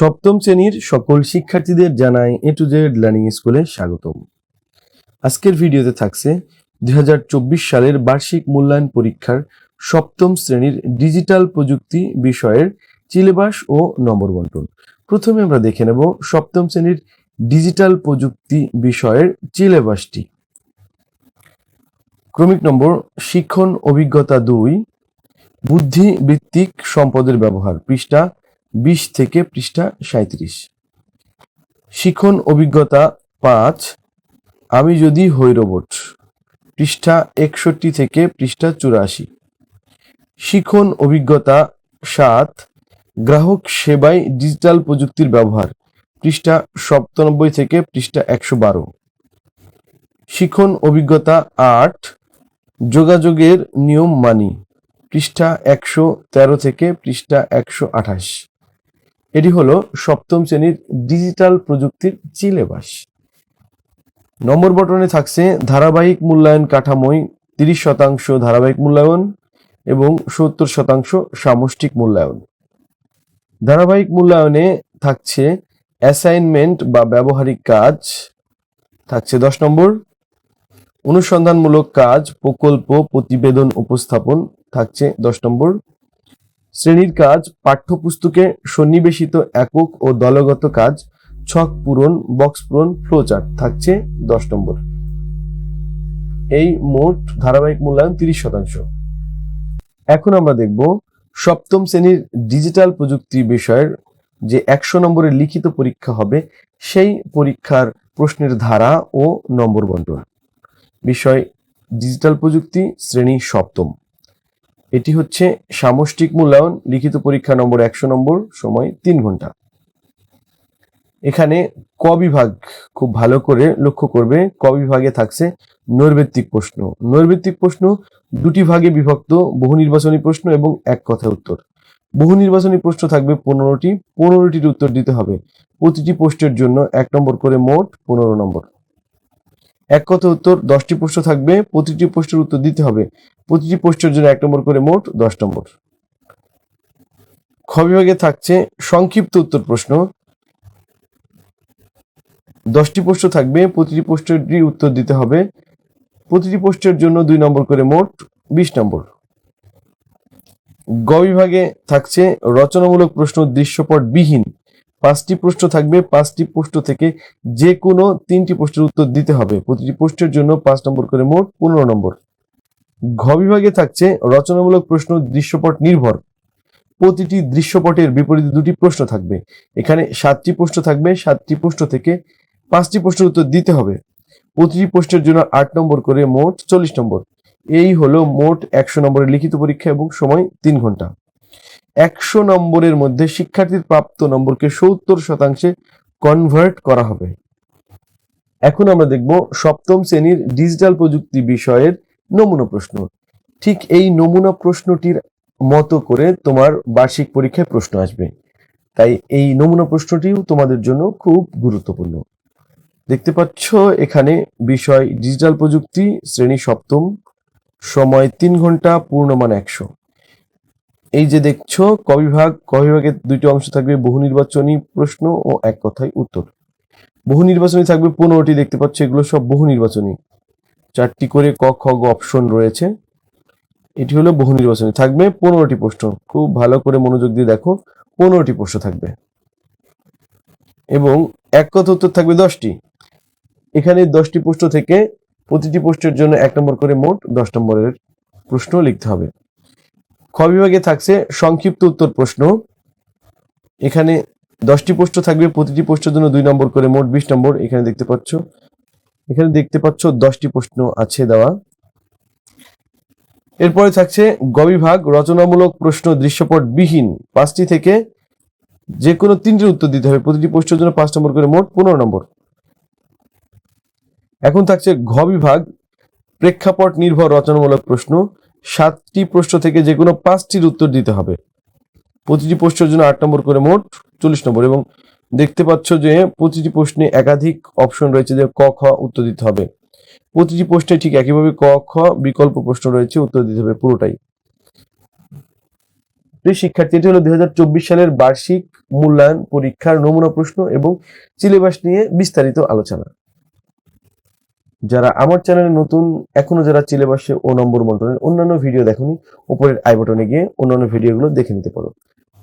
সপ্তম শ্রেণির সকল শিক্ষার্থীদের জানাই এ টু জেড লার্নিং স্কুলে স্বাগতম। আজকের ভিডিওতে থাকছে দু হাজার চব্বিশ সালের বার্ষিক মূল্যায়ন পরীক্ষার সপ্তম শ্রেণির ডিজিটাল প্রযুক্তি বিষয়ের সিলেবাস ও নম্বর বন্টন। প্রথমে আমরা দেখে নেব সপ্তম শ্রেণির ডিজিটাল প্রযুক্তি বিষয়ের সিলেবাসটি। ক্রমিক নম্বর, শিক্ষণ অভিজ্ঞতা দুই, বুদ্ধিবৃত্তিক সম্পদের ব্যবহার পৃষ্ঠা বিশ থেকে পৃষ্ঠা সাঁত্রিশ শিখন অভিজ্ঞতা পাঁচ, আমি যদি হই রোবট পৃষ্ঠা একষট্টি থেকে পৃষ্ঠা চুরাশি। শিখন অভিজ্ঞতা সাত, গ্রাহক সেবায় ডিজিটাল প্রযুক্তির ব্যবহার। পৃষ্ঠা সপ্তানব্বই থেকে পৃষ্ঠা একশো বারো। শিখন অভিজ্ঞতা আট, যোগাযোগের নিয়ম মানি। পৃষ্ঠা একশো তেরো থেকে পৃষ্ঠা একশো আঠাশ। এটি হলো সপ্তম শ্রেণির ডিজিটাল প্রযুক্তির সিলেবাস। নম্বর বটনে থাকছে ধারাবাহিক মূল্যায়ন কাঠামোয় তিরিশ শতাংশ ধারাবাহিক মূল্যায়ন এবং সত্তর শতাংশ সামষ্টিক মূল্যায়ন। ধারাবাহিক মূল্যায়নে থাকছে অ্যাসাইনমেন্ট বা ব্যবহারিক কাজ। থাকছে দশ নম্বর, অনুসন্ধানমূলক কাজ, প্রকল্প, প্রতিবেদন, উপস্থাপন। থাকছে দশ নম্বর শ্রেণির কাজ, পাঠ্যপুস্তকে সন্নিবেশিত একক ও দলগত কাজ, ছক পূরণ, বক্স পূরণ ফ্লোচার্ট থাকছে দশ নম্বর। এই মোট ধারাবাহিক মূল্যায়ন তিরিশ শতাংশ। এখন আমরা দেখব সপ্তম শ্রেণির ডিজিটাল প্রযুক্তি বিষয়ের যে একশো নম্বরের লিখিত পরীক্ষা হবে, সেই পরীক্ষার প্রশ্নের ধারা ও নম্বর বন্টন। বিষয় ডিজিটাল প্রযুক্তি, শ্রেণি সপ্তম। এটি হচ্ছে সামষ্টিক মূল্যায়ন, লিখিত পরীক্ষা নম্বর একশো নম্বর, সময় তিন ঘণ্টা। এখানে ক বিভাগ খুব ভালো করে লক্ষ্য করবে। ক বিভাগে থাকছে নৈর্ব্যক্তিক প্রশ্ন। নৈর্ব্যক্তিক প্রশ্ন দুটি ভাগে বিভক্ত, বহু নির্বাচনী প্রশ্ন এবং এক কথায় উত্তর। বহু নির্বাচনী প্রশ্ন থাকবে পনেরোটি, পনেরোটির উত্তর দিতে হবে। প্রতিটি পোস্টের জন্য এক নম্বর করে মোট পনেরো নম্বর। এক কথা উত্তর, দশটি প্রশ্ন থাকবে, প্রতিটি প্রশ্নের উত্তর দিতে হবে। প্রতিটি পোস্টের জন্য এক নম্বর করে মোট দশ নম্বর। খ বিভাগে থাকছে সংক্ষিপ্ত উত্তর প্রশ্ন। দশটি প্রশ্ন থাকবে, প্রতিটি পোস্টেরই উত্তর দিতে হবে। প্রতিটি পোস্টের জন্য দুই নম্বর করে মোট বিশ নম্বর। গ বিভাগে থাকছে রচনামূলক প্রশ্ন দৃশ্যপট বিহীন। পাঁচটি প্রশ্ন থাকবে, পাঁচটি প্রশ্ন থেকে যে কোনো তিনটি প্রশ্নের উত্তর দিতে হবে। প্রতিটি প্রশ্নের জন্য পাঁচ নম্বর করে মোট পনেরো নম্বর। ঘ বিভাগে থাকছে রচনামূলক প্রশ্ন দৃশ্যপট নির্ভর। প্রতিটি দৃশ্যপটের বিপরীতে দুটি প্রশ্ন থাকবে। এখানে সাতটি প্রশ্ন থাকবে, সাতটি প্রশ্ন থেকে পাঁচটি প্রশ্নের উত্তর দিতে হবে। প্রতিটি প্রশ্নের জন্য আট নম্বর করে মোট চল্লিশ নম্বর। এই হলো মোট একশো নম্বরের লিখিত পরীক্ষা এবং সময় তিন ঘণ্টা। একশো নম্বরের মধ্যে শিক্ষার্থীর প্রাপ্ত নম্বরকে সত্তর শতাংশে কনভার্ট করা হবে। এখন আমরা দেখব সপ্তম শ্রেণির ডিজিটাল প্রযুক্তি বিষয়ের নমুনা প্রশ্ন। ঠিক এই নমুনা প্রশ্নটির মতো করে তোমার বার্ষিক পরীক্ষায় প্রশ্ন আসবে। তাই এই নমুনা প্রশ্নটিও তোমাদের জন্য খুব গুরুত্বপূর্ণ। দেখতে পাচ্ছ এখানে বিষয় ডিজিটাল প্রযুক্তি, শ্রেণি সপ্তম, সময় তিন ঘণ্টা, পূর্ণমান একশো। এই যে দেখছ, ক বিভাগ, ক বিভাগের দুইটি অংশ থাকবে বহু নির্বাচনী প্রশ্ন ও এক কথায় উত্তর। বহু নির্বাচনী থাকবে পনেরোটি, দেখতে পাচ্ছ এগুলো সব বহু নির্বাচনী। চারটি করে ক, খ, গ অপশন রয়েছে। এটি হলো বহু নির্বাচনী। থাকবে পনেরোটি প্রশ্ন। খুব ভালো করে মনোযোগ দিয়ে দেখো, পনেরোটি প্রশ্ন থাকবে। এবং এক কথা উত্তর থাকবে দশটি। এখানে দশটি প্রশ্ন থেকে প্রতিটি পোস্টের জন্য এক নম্বর করে মোট দশ নম্বরের প্রশ্ন লিখতে হবে। খ বিভাগে থাকছে সংক্ষিপ্ত উত্তর প্রশ্ন। এখানে দশটি পোস্ট থাকবে, প্রতিটি পোস্টের জন্য দুই নম্বর করে মোট বিশ নম্বর। এখানে দেখতে পাচ্ছ এখানে দেখতে পাচ্ছ দশটি প্রশ্ন আছে দেওয়া। এরপরে থাকছে গবিভাগ, রচনামূলক প্রশ্ন দৃশ্যপট বিহীন পাঁচটি থেকে যে কোনো তিনটির উত্তর দিতে হবে। প্রতিটি প্রশ্নের জন্য পাঁচ নম্বর করে মোট পনেরো নম্বর। এখন থাকছে ঘ বিভাগ প্রেক্ষাপট নির্ভর রচনামূলক প্রশ্ন। সাতটি প্রশ্ন থেকে যে কোনো পাঁচটির উত্তর দিতে হবে। প্রতিটি প্রশ্নের জন্য আট নম্বর করে মোট চল্লিশ নম্বর এবং দেখতে পাচ্ছ যে প্রতিটি প্রশ্নে একাধিক অপশন রয়েছে যে ক, খ উত্তর দিতে হবে। প্রতিটি প্রশ্নে ঠিক একইভাবে ক, খ বিকল্প প্রশ্ন রয়েছে, উত্তর দিতে হবে পুরোটাই। প্রিয় শিক্ষার্থী, এটি হলো দুই সালের বার্ষিক মূল্যায়ন পরীক্ষার নমুনা প্রশ্ন এবং সিলেবাস নিয়ে বিস্তারিত আলোচনা। যারা আমার চ্যানেলে নতুন, এখনও যারা সিলেবাসে ও নম্বর বন্টনের অন্যান্য ভিডিও দেখনি, উপরের আই বাটনে গিয়ে অন্যান্য ভিডিওগুলো দেখে নিতে পারো।